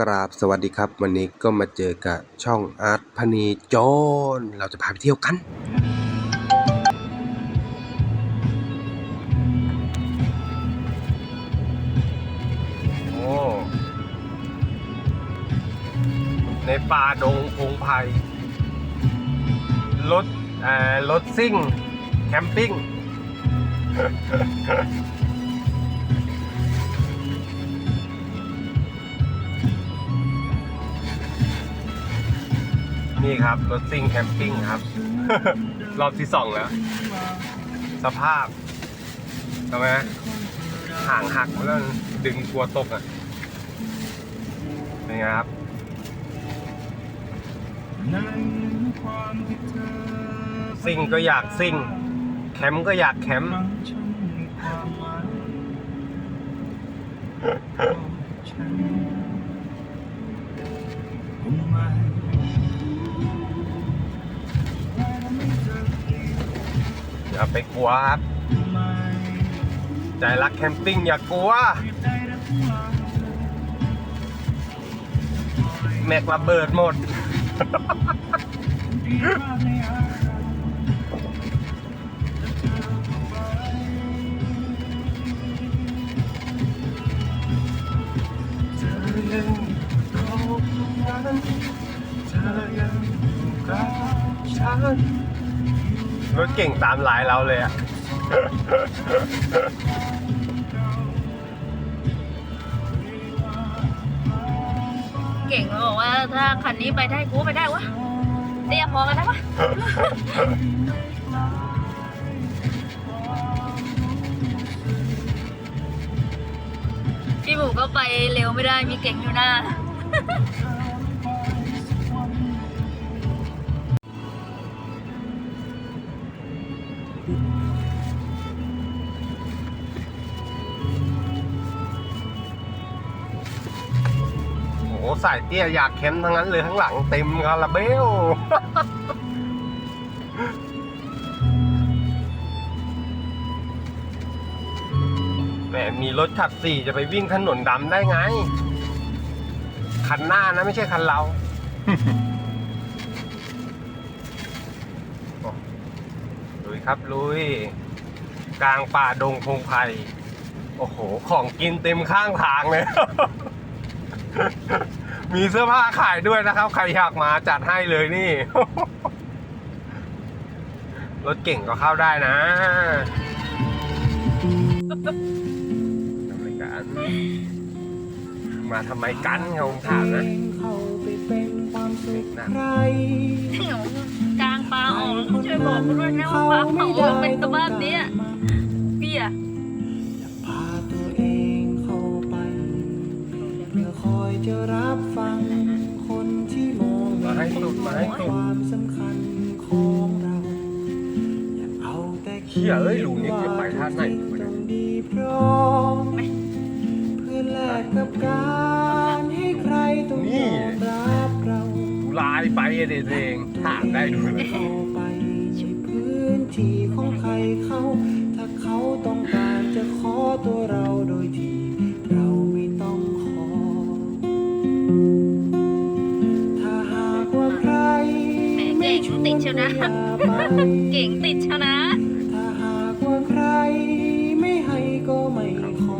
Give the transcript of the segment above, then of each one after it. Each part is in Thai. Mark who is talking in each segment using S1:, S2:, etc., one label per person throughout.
S1: กราบสวัสดีครับ วันนี้ก็มาเจอกับช่องอาร์ตพนีโจนเราจะพาไปเที่ยวกัน โอ้ในป่าดงพงไพรรถเอ่อรถซิ่ง แคมปิ้ง นี่ครับ รถซิ่งแคมปิ้งครับ รอบที่สองแล้ว สภาพทำไมห่างหักแล้วดึงกลัวตกอะ เป็นไงครับซิ่งก็อยากซิ่ง แคมป์ก็อยากแคมป์ อย่าไปกลัวครับใจรักแคมปิ้งอย่ากลัว แม็กระเบิดหมดร รถเก่งตามหลายเราเลยอะ
S2: เก่งมาบอกว่าถ้าคันนี้ไปได้กูไปได้วะเรียกพอกันได้ปะพี่หมูก็ไปเร็วไม่ได้มีเก่งอยู่หน้า
S1: สายเตี้ยอยากแคมป์ทั้งนั้นเลยข้างหลังเต็มคาราเบลแหมมีรถขับสี่จะไปวิ่งถนนดำได้ไง คันหน้านะไม่ใช่คันเราโอ้ลุยครับลุย กลางป่าดงพงไพรโอ้โห ของกินเต็มข้างทางเลย มีเสื้อผ้าขายด้วยนะครับ ใครอยากมาจัดให้เลยนี่ รถเก่งก็เข้าได้นะทำไมกัน มาทำไมกันเขาถามนะ
S3: เข้าไปเป็นความสุขใคร
S2: เดี๋ยวกลางปลาออกแล้วช่วยบอกกูด้วยนะว่าปลาเผาอะเป็นสภาพเนี้
S1: สุดมาให้สุด
S3: ความเราอยากเอาแต่คิด
S1: เหี้ยเอ้ยหลุมนี้จะไปท่าไหน
S3: ว่าต้องดีพร้อมเพื่อแลกกับการให้ใครต้องรับเรา
S1: ดูลายไปเด็ดเองถามได้ดูเลย
S3: เข้าไปใช่พื้นที่ของใครเขา ถ้าเขาต้องการจะขอตัวเราโดยที่ ติ
S2: ดเชียวนะ
S3: อย่าไป
S2: เก่งติดชนะ
S3: ถ้าหากว่าใครไม่ให้ก็ไม่ขอ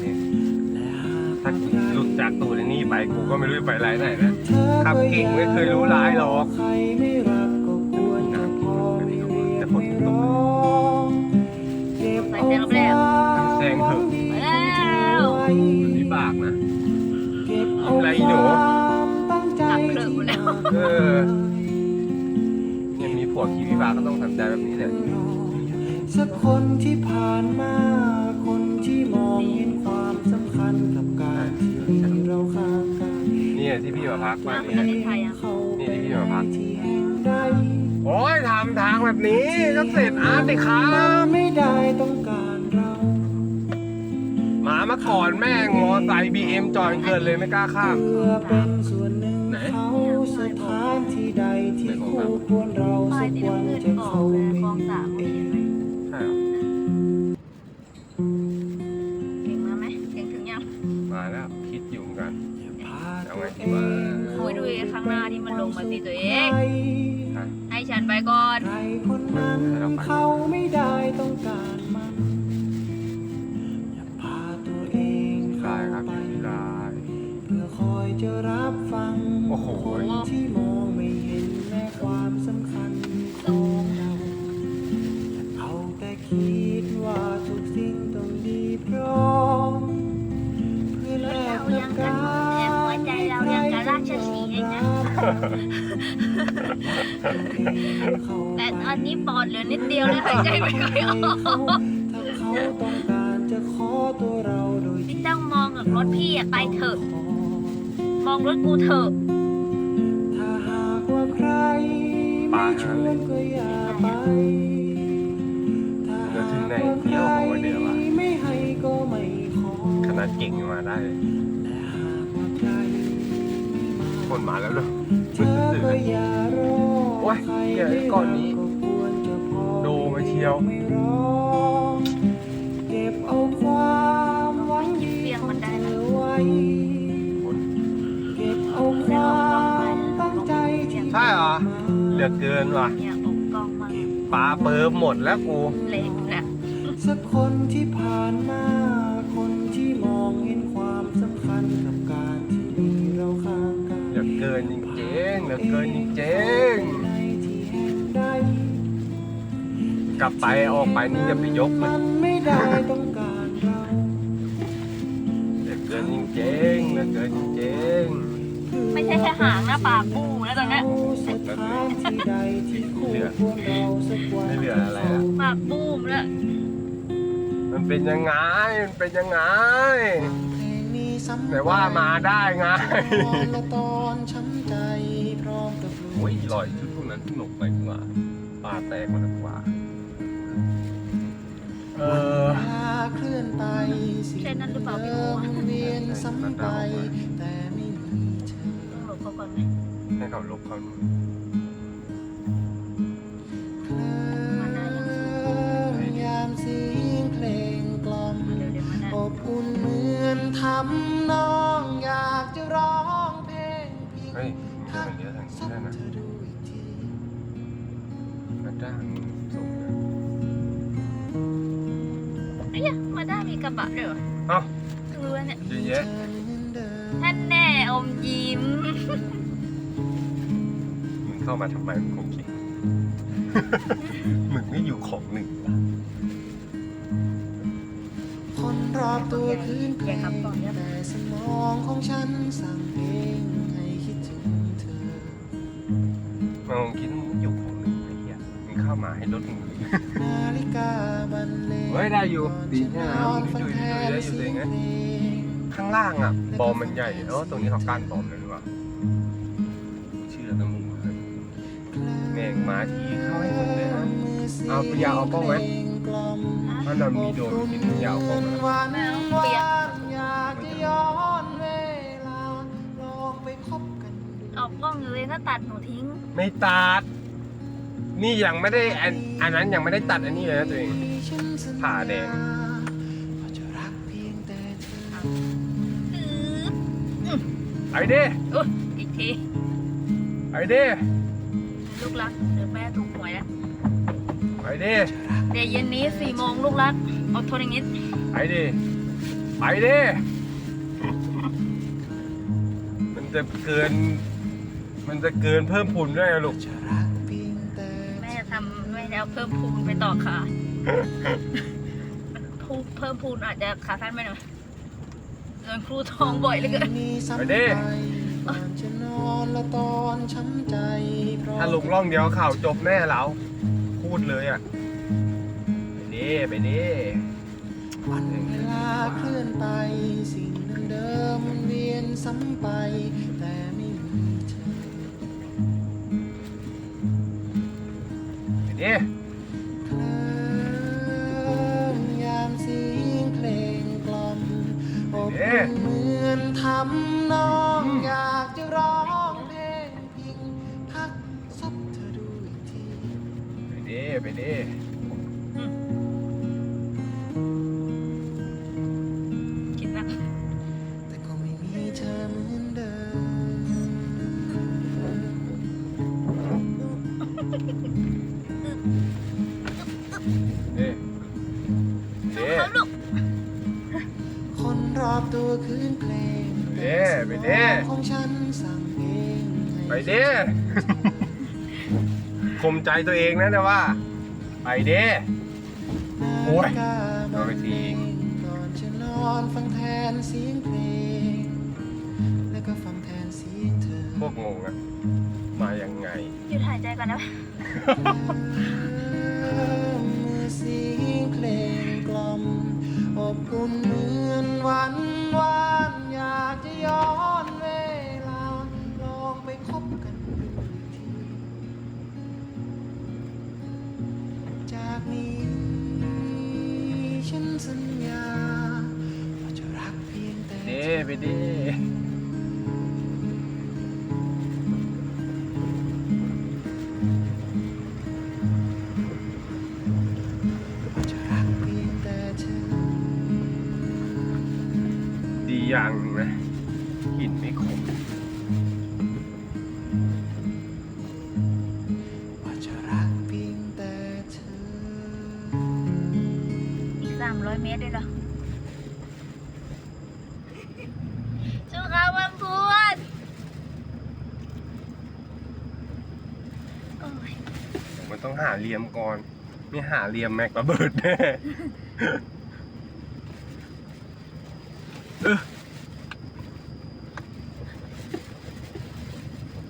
S3: และหาก
S1: ถ้า
S3: ว่าใคร
S1: หลุดจากตูดนี่ไปกูก็ไม่รู้จะไปไรไหนนะ
S3: เธอ
S1: ขับเก่งไม่เคยรู้ร้ายหรอก
S3: ใครไม่รักก็ควรจะพอไม่เรียกไม่ร้องเก็บเอาความ
S1: แซงเถอะ
S2: ไปแล้ว
S3: ไว้
S1: วิบากนะ
S3: เก็บเอา
S1: อะไร
S3: ค
S1: หนู
S3: วามตั้งใจ
S2: ตัดเครื่องหมดแล้ ว
S1: เออเนี่ยมีผัวขี่วิบากก็ต้องทำใจแบบนี้แหละ
S3: สักคนที่ผ่านมาคนที่มองเห็นความสำคัญกับการที่เราข้างกัน
S1: เนี่ยที่พี่มาพักมา
S2: น้ำ
S1: เนี่
S2: มัน
S1: ย
S2: ในไทยอะ
S3: เข้า
S1: นี่
S3: ไป
S1: ที่พี่มาพัก
S3: ที่แห่งใด
S1: โอ้ยทำทางแบบนี้ก็เสร็จอาร์ตสิครับ
S3: ไม่ได้ต้องการเรา
S1: หมามาก่อนแม่งมอไซค์บีเอ็มจอดเกินเลยไม่กล้าข้าม
S3: เพื่อเป็นส่วนหนึ่ง
S1: ไหน
S3: เขาสถานที่ใดที่คู่ควรเราสักวันจะเข้าไป
S2: คลองสาม
S3: เอง
S1: ใช่เหรอ
S2: เก่งมาไหมเก่งถึงยัง
S1: มาแล้วคิดอยู่เหมือนกัน
S3: พ
S1: ไงดีวะ
S2: คุยดูข้างหน้าที่มันลงมาตีตัวเอง
S3: ใคร
S2: ให้ฉันไปก่อน
S3: ใครคนนั้นเขาไม่ได้ต้องการ แต่ตอ
S2: นนี้ปอดเหลือนิดเดียวแล้วหายใจไม่ค่อยออก
S3: ถ้าเขาต้องการจะขอตัวเราโดย
S2: พี่
S3: ที่
S2: ต้องมองกับรถพี่อะไปเถอะ มองรถกูเถอะ
S3: ถ้าหากว่าใครไม่ชวนก็อย่าไปถ้าหากว่าใครไม่ให้ก็ไม่ขอ
S1: ขนาดเก่งยังมาได้
S3: ไม่มา
S1: คนมาแล้วเนอะ
S3: เธอก็อย่ารอ
S1: โอ้ย
S3: ใคร
S1: เดี๋ยวไอ้ก้อนนี้
S3: ก็ควรจะพอ
S1: ดูมาเชียว
S3: ไม่ร้องเก็บเอาความหวังดี
S2: เฟียงมันได้ไหม
S3: เธอไว้
S1: คน
S3: เก็บเอาความตั้งใจที่
S1: ใช่เหรอเหลือเกินว่ะ
S2: เนี่ยอกกล้องมาก
S1: ปลาเปิมหมดแล้วกู
S2: เล็กนะ
S3: สักคนที่ผ่านมา
S1: นจริงๆเหลือเกินจริง
S3: ในที่แห่งใด
S1: ๆกลับไปออกไปนี่จะไปยกมั
S3: มันนไม่ได้ต้องการเรา
S1: เหลือเกินจริงๆเหลือเกินจริง
S2: ไม่ใช่แค่หางนะปากบูแล้วตอนเนี้ย
S3: สถานที่ใดที่คู่ควรเราสักวัน
S1: ไม่เหลืออะไรละ
S2: ปากบูมแล้ว
S1: มันเป็นยังไงมันเป็นยังไง
S3: เพลงนี้ ซ้ำ
S1: แต่ว่ามาได้ไง
S3: ตอนละตอนช้ำใจพร้อมกับลูก
S1: โอ้ยลอยชุดพวกนั้นสนุกไปกว่าปลาแตกมาแล้วกว่า เออ
S3: เวลาเคลื่อนไปสิ่ง
S2: ใช่นั่นหรือเปล่าพี่
S3: เดิ
S2: โม
S3: มเวียนซ้ำไปแต่ไม่มีเธอ
S2: ต้องหลบเขาก่อนไหม
S1: ให้เขาลบเขานู่น
S2: มาได้ยัง
S3: ยามเสียงเพลงกล่อม
S2: เดี๋ยวเดี๋ยวมาได้
S3: อบอุ่นเหมือ นทำน้องอยากจะร้องเพลงเพียง
S1: เฮ้ยมีมันเยอะทางนี้
S3: ซับ
S1: ได้นะ
S3: เธอดูอีกที
S1: มาจ้างส่งเลย
S2: เอ้ยมาได้มีกระบะด้วยเหรอ
S1: เอ้า
S2: เพิ่งรู้แล้วเนี่ย
S1: เยอะแยะ
S3: เธอเหมือนเดิม
S2: ท่านแน่อมยิ้ม
S1: มึงเข้ามาทำไมมึงคงคิด มึงไม่อยู่ของหนึ่งวะ
S3: รอบตัวคืนเพล
S2: ง
S3: แต่สมองของฉันสั่งเพลงให้คิดถึงเธอ
S1: มึงคิดว่ามึงอยู่ของหนึ่งไอ้เหี้ยมึงเข้าวหมาให้รถมึง
S3: นาฬิกาบรรเลง
S1: เฮ้ยได้อยู่ดี
S3: จะ
S1: แค่
S3: น
S1: นั้นดูดูได้อยู่
S3: เสี
S1: ตัวยเองข้างล่างอะบอมมันใหญ่เออตรงนี้เขากั้นบอมเลยหรือเปล่าเชื่อนะมึงเฮ้ยแม่งมาทีเข้าให้หมดเลยนะเอาปยาเอากล้องไหม ถ้าเรามีโดรนกินยาวกล้องนะ
S3: วัน
S2: ไม่เอา
S3: วา
S2: เปียก
S3: นอยากจะย้อนเวลาลองไปคบกันดู
S2: ออกกล้องอยู่เลยถ้าตัดหนูทิ้ง
S1: ไม่ตัด นี่ยังไม่ได้อันอันนั้นยังไม่ได้ตัดอันนี้เลยนะตัวเอง
S3: ฉันสัญญ
S1: ผ่าแดง
S3: ว่าจะรักเพียงแต่เธอ
S2: อือ
S1: ไอ้ดิ
S2: อุ๊ยอีกที
S1: ไอ้ดิ
S2: ลูกรักเดี๋ยวแม่ถูกหวยแล้ว
S1: ไอ้ดิ
S2: เดี๋ยวเย็นนี้สี่โมงลูกรักอดทนอีกนิด
S1: ไอ้ดิไอ้ดิมันจะเกิน มันจะเกินเพิ่มพูนด้วยนะลูก
S3: จะรักเพียงแต่
S2: แม่จะทำแม่จะเอาเพิ่มพูนไปต่อขาพูเพิ่มพูนอาจจะขาสั้นไปหน่อยโดนครูท้องบ่อยเหลือเกิน
S3: มีซ้ำ
S1: ไป
S3: ไป
S1: ดิ
S3: ก่อนจะนอนและตอนช้ำใจเพราะ
S1: ถ้าลุงร่องเดียวข่าวจบแน่เราพูดเลยอะไป ดิไปดิ
S3: วันเวลาเคลื่อนไป สิ่งเดิมๆมันเวียนซ้ำไป แต่ไม่มีเธอ
S1: ไปดิ
S3: เด้ของฉันสั่งเพลงให้
S1: ไปเด้ข่มใจตัวเองนะเนี่ยว่า ไปเด้โอ้ยโดนไปที
S3: ก่อนจะนอนฟังแทนเสียงเพลง แล้วก็ฟังแทนเสียงเธอ
S1: พวกงงอะมายังไง
S2: หยุดหายใจก่อนนะ
S3: เมื่อเสียงเพลงกล่อมอบอุ่นเหมือนวันวาน สัญญาว่าจะรักเพียงแต่
S1: เด้ไปเด้
S3: ว่าจะรักเพียงแต่เธอ
S1: ดีอย่างหนึ่งนะกลิ่นไม่ขม
S2: มัน
S1: ต้องหาเหลี่ยมก่อน ไม่หาเหลี่ยมแม็กระเบิดแน่เออ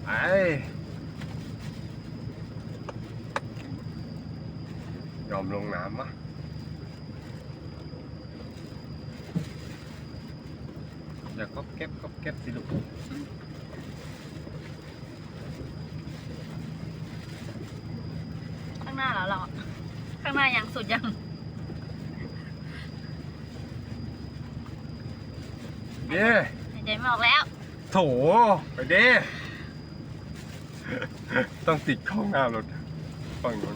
S1: ไปยอมลงน้ำมะอย่าก็เก็บก็เก็บสิลูก
S2: ข้าง หน้าเหรอเราอะข้างหน้ายังสุดยัง
S1: เด้
S2: หายใจไม่ออกแล้ว
S1: โถไปเด้ต้องติดข้องหน้ารถฝั่งนู้น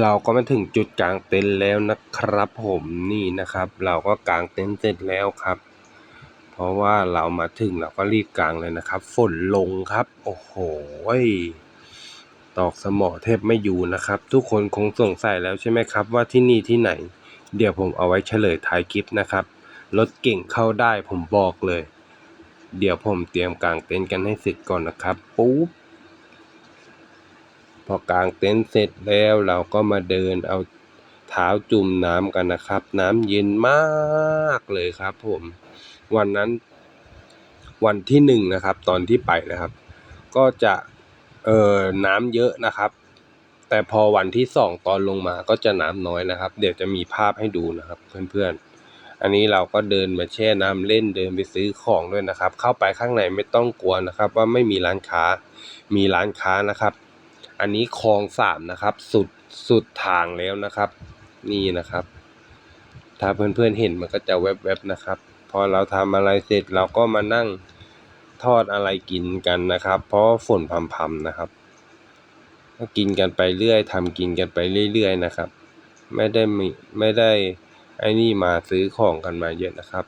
S1: เราก็มาถึงจุดกลางเต็นท์แล้วนะครับผมนี่นะครับ เราก็กางเต็นท์เสร็จแล้วครับ เพราะว่าเรามาถึงเราก็รีบกางเลยนะครับ ฝนลงครับ โอ้โหตอกสมอเทพไม่อยู่นะครับ ทุกคนคงสงสัยแล้วใช่ไหมครับ ว่าที่นี่ที่ไหน เดี๋ยวผมเอาไว้เฉลยท้ายคลิปนะครับรถเก่งเข้าได้ผมบอกเลย เดี๋ยวผมเตรียมกางเต็นท์กันให้เสร็จก่อนนะครับปุ๊บพอกางเต็นท์เสร็จแล้วเราก็มาเดินเอาเท้าจุ่มน้ำกันนะครับ น้ำเย็นมากเลยครับผม วันนั้น วันที่หนึ่งนะครับ ตอนที่ไปนะครับ ก็จะเอ่อน้ำเยอะนะครับ แต่พอวันที่สองตอนลงมาก็จะน้ำน้อยนะครับ เดี๋ยวจะมีภาพให้ดูนะครับ เพื่อนๆ อันนี้เราก็เดินมาแช่น้ำเล่นเดินไปซื้อของด้วยนะครับ เข้าไปข้างในไม่ต้องกลัวนะครับ ว่าไม่มีร้านค้ามีร้านค้านะครับ อันนี้คลองสามนะครับ สุดสุดทางแล้วนะครับ นี่นะครับ ถ้าเพื่อนๆเห็นมันก็จะแวบๆนะครับ อเราทำอะไรเสร็จเราก็มานั่งทอดอะไรกินกันนะครับ เพราะฝนพรำๆนะครับ ก็กินกันไปเรื่อยทำกินกันไปเรื่อยๆนะครับ ไม่ได้มีไม่ได้ไอ้นี่มาซื้อของกันมาเยอะนะครับ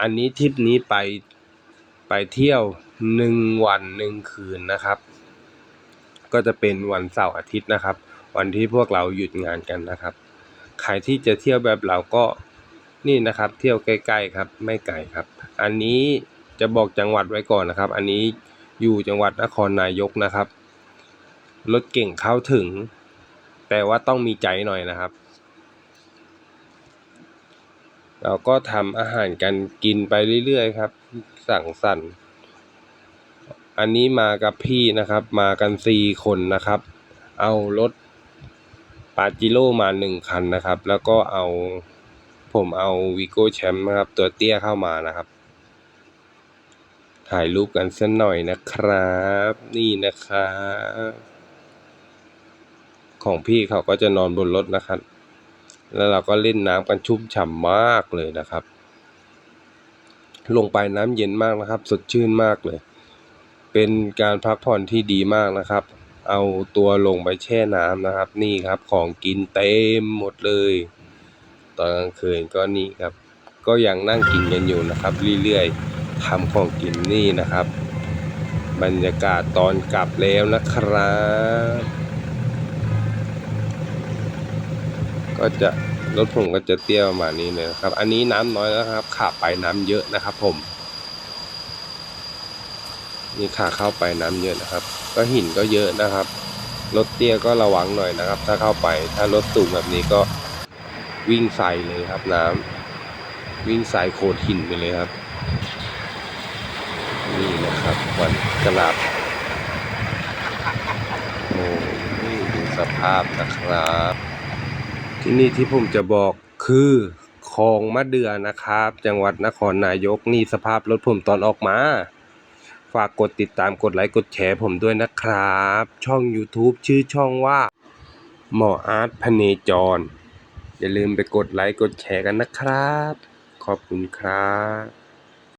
S1: อันนี้ทริปนี้ไปไปเที่ยวหนึ่งวันหนึ่งคืนนะครับ ก็จะเป็นวันเสาร์อาทิตย์นะครับ วันที่พวกเราหยุดงานกันนะครับ ใครที่จะเที่ยวแบบเราก็ นี่นะครับ เที่ยวใกล้ๆครับ ไม่ไกลครับ อันนี้จะบอกจังหวัดไว้ก่อนนะครับ อันนี้อยู่จังหวัดนครนายกนะครับ รถเก่งเข้าถึง แต่ว่าต้องมีใจหน่อยนะครับ เราก็ทำอาหารกันกินไปเรื่อยๆครับ สั่งสรรค์อันนี้มากับพี่นะครับ มากันสี่คนนะครับ เอารถปาจิโร่มาหนึ่งคันนะครับ แล้วก็เอา ผมเอาวีโก้แชมป์นะครับ ตัวเตี้ยเข้ามานะครับ ถ่ายรูปกันสักหน่อยนะครับ นี่นะครับของพี่เขาก็จะนอนบนรถนะครับ แล้วเราก็เล่นน้ำกันชุ่มฉ่ำมากเลยนะครับ ลงไปน้ำเย็นมากนะครับ สดชื่นมากเลย เป็นการพักผ่อนที่ดีมากนะครับ เอาตัวลงไปแช่น้ำนะครับ นี่ครับ ของกินเต็มหมดเลย ตอนกลางคืนก็นี่ครับ ก็ยังนั่งกินกันอยู่นะครับ เรื่อยๆทำของกินนี่นะครับ บรรยากาศตอนกลับแล้วนะครับ ก็จะรถผมก็จะเตี้ยประมาณนี้เลยนะครับ อันนี้น้ำน้อยแล้วครับ ขาไปน้ำเยอะนะครับ ผมนี่ขาเข้าไปน้ำเยอะนะครับ ก็หินก็เยอะนะครับ รถเตี้ยก็ระวังหน่อยนะครับ ถ้าเข้าไป ถ้ารถสูงแบบนี้ก็ วิ่งใส่เลยครับน้ำวิ่งใส่โขดหินไปเลยครับ นี่นะครับวันกลับโอ้นี่ดูสภาพนะครับ ที่นี่ที่ผมจะบอกคือคลองมะเดื่อนะครับ จังหวัดนครนายกนี่สภาพรถผมตอนออกมาฝากกดติดตามกดไลค์กดแชร์ผมด้วยนะครับ ช่อง YouTube ชื่อช่องว่า หมออาร์ตพเนจร อย่าลืมไปกดไลค์กดแชร์กันนะครับ ขอบคุณครับ